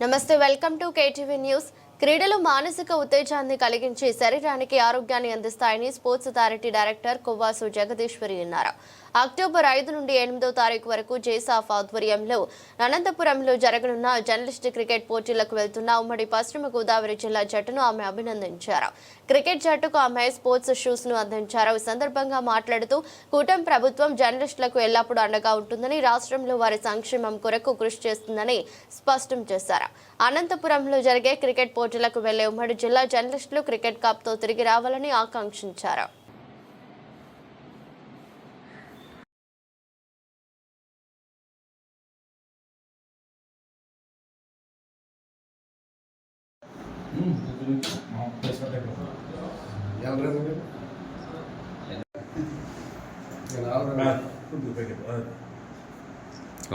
నమస్తే welcome to KTV news క్రీడలు మానసిక ఉత్తేజాన్ని కలిగించి శరీరానికి ఆరోగ్యాన్ని అందిస్తాయని sports authority director Kovvasu Jagadeeswari అన్నారు. అక్టోబర్ ఐదు నుండి ఎనిమిదో తారీఖు వరకు జేసాఫ్ ఆధ్వర్యంలో అనంతపురంలో జరగనున్న జర్నలిస్ట్ క్రికెట్ పోటీలకు వెళ్తున్న ఉమ్మడి పశ్చిమ గోదావరి జిల్లా జట్టును ఆమె అభినందించారు. క్రికెట్ జట్టుకు ఆమె స్పోర్ట్స్ షూస్ను అందించారు. ఈ సందర్భంగా మాట్లాడుతూ కూటమి ప్రభుత్వం జర్నలిస్టులకు ఎల్లప్పుడూ అండగా ఉంటుందని రాష్ట్రంలో వారి సంక్షేమం కొరకు కృషి చేస్తుందని స్పష్టం చేశారు. అనంతపురంలో జరిగే క్రికెట్ పోటీలకు వెళ్ళే ఉమ్మడి జిల్లా జర్నలిస్టులు క్రికెట్ కప్తో తిరిగి రావాలని ఆకాంక్షించారు.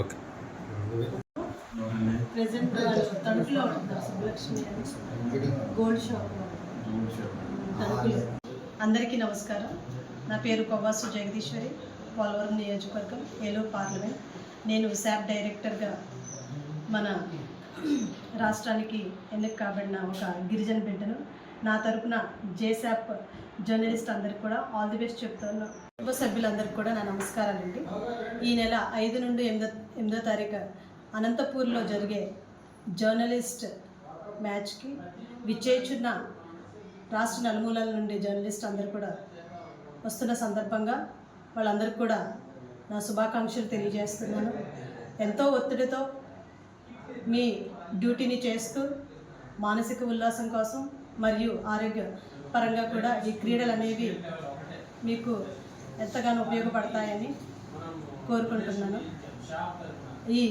ఓకే. తణుకులో ఉంటారు సుబ్బలక్ష్మి గోల్డ్ షాప్ తణుకులో. అందరికీ నమస్కారం. నా పేరు కొవ్వాసు జగదీశ్వరి పోలవరం నియోజకవర్గం ఏలూరు పార్లమెంట్. నేను శాప్ డైరెక్టర్గా మన రాష్ట్రానికి ఎన్నిక కాబడిన ఒక గిరిజన బిడ్డను. నా తరపున జేశాప్ జర్నలిస్ట్ అందరికి కూడా ఆల్ ది బెస్ట్ చెప్తాను కుటుంబ సభ్యులందరికీ కూడా నా నమస్కారాలండి. ఈ నెల ఐదు నుండి ఎనిమిదో ఎనిమిదో తారీఖు అనంతపూర్లో జరిగే జర్నలిస్ట్ మ్యాచ్కి విచ్చేచున్న రాష్ట్ర నలుమూలల నుండి జర్నలిస్ట్ అందరు కూడా వస్తున్న సందర్భంగా వాళ్ళందరికీ కూడా నా శుభాకాంక్షలు తెలియజేస్తున్నాను. ఎంతో ఒత్తిడితో మీ డ్యూటీని చేస్తూ మానసిక ఉల్లాసం కోసం మరియు ఆరోగ్య పరంగా కూడా ఈ క్రీడలు అనేవి మీకు ఎంతగానో ఉపయోగపడతాయని కోరుకుంటున్నాను. ఈ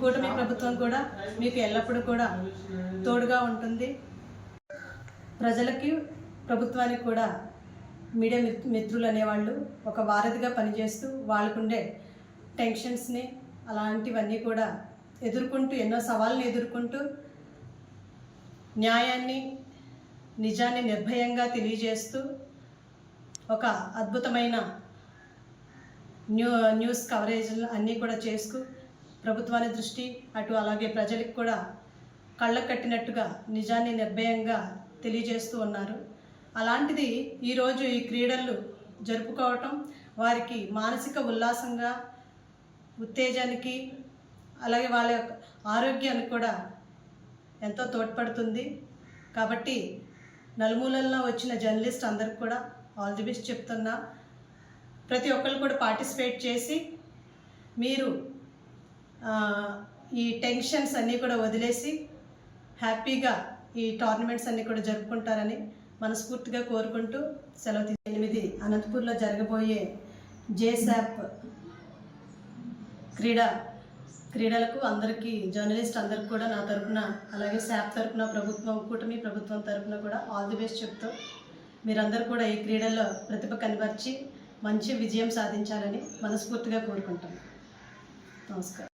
కూటమి ప్రభుత్వం కూడా మీకు ఎల్లప్పుడూ కూడా తోడుగా ఉంటుంది. ప్రజలకి ప్రభుత్వానికి కూడా మీడియా మిత్రులు అనేవాళ్ళు ఒక వారధిగా పనిచేస్తూ వాళ్ళకుండే టెన్షన్స్ని అలాంటివన్నీ కూడా ఎదుర్కొంటూ ఎన్నో సవాళ్ళని ఎదుర్కొంటూ న్యాయాన్ని నిజాన్ని నిర్భయంగా తెలియజేస్తూ ఒక అద్భుతమైన న్యూ న్యూస్ కవరేజ్ అన్నీ కూడా చేసుకు ప్రభుత్వాన్ని దృష్టి అటు అలాగే ప్రజలకు కూడా కళ్ళకు కట్టినట్టుగా నిజాన్ని నిర్భయంగా తెలియజేస్తూ ఉన్నారు. అలాంటిది ఈరోజు ఈ క్రీడలు జరుపుకోవటం వారికి మానసిక ఉల్లాసంగా ఉత్తేజానికి అలాగే వాళ్ళ యొక్క ఆరోగ్యానికి కూడా ఎంతో తోడ్పడుతుంది. కాబట్టి నలుమూలల్లో వచ్చిన జర్నలిస్ట్ అందరికి కూడా ఆల్ ది బెస్ట్ చెప్తున్నా. ప్రతి ఒక్కరు కూడా పార్టిసిపేట్ చేసి మీరు ఈ టెన్షన్స్ అన్నీ కూడా వదిలేసి హ్యాపీగా ఈ టోర్నమెంట్స్ అన్నీ కూడా జరుపుకుంటారని మనస్ఫూర్తిగా కోరుకుంటూ సెలవు ఎనిమిది అనంతపూర్లో జరగబోయే జేసాప్ క్రీడా క్రీడలకు అందరికీ జర్నలిస్ట్ అందరికి కూడా నా తరపున అలాగే శాప్ తరపున ప్రభుత్వం కూటమి ప్రభుత్వం తరపున కూడా ఆల్ ది బెస్ట్ చెప్తూ మీరందరూ కూడా ఈ క్రీడల్లో ప్రతిభ కనబర్చి మంచి విజయం సాధించాలని మనస్ఫూర్తిగా కోరుకుంటాను నమస్కారం.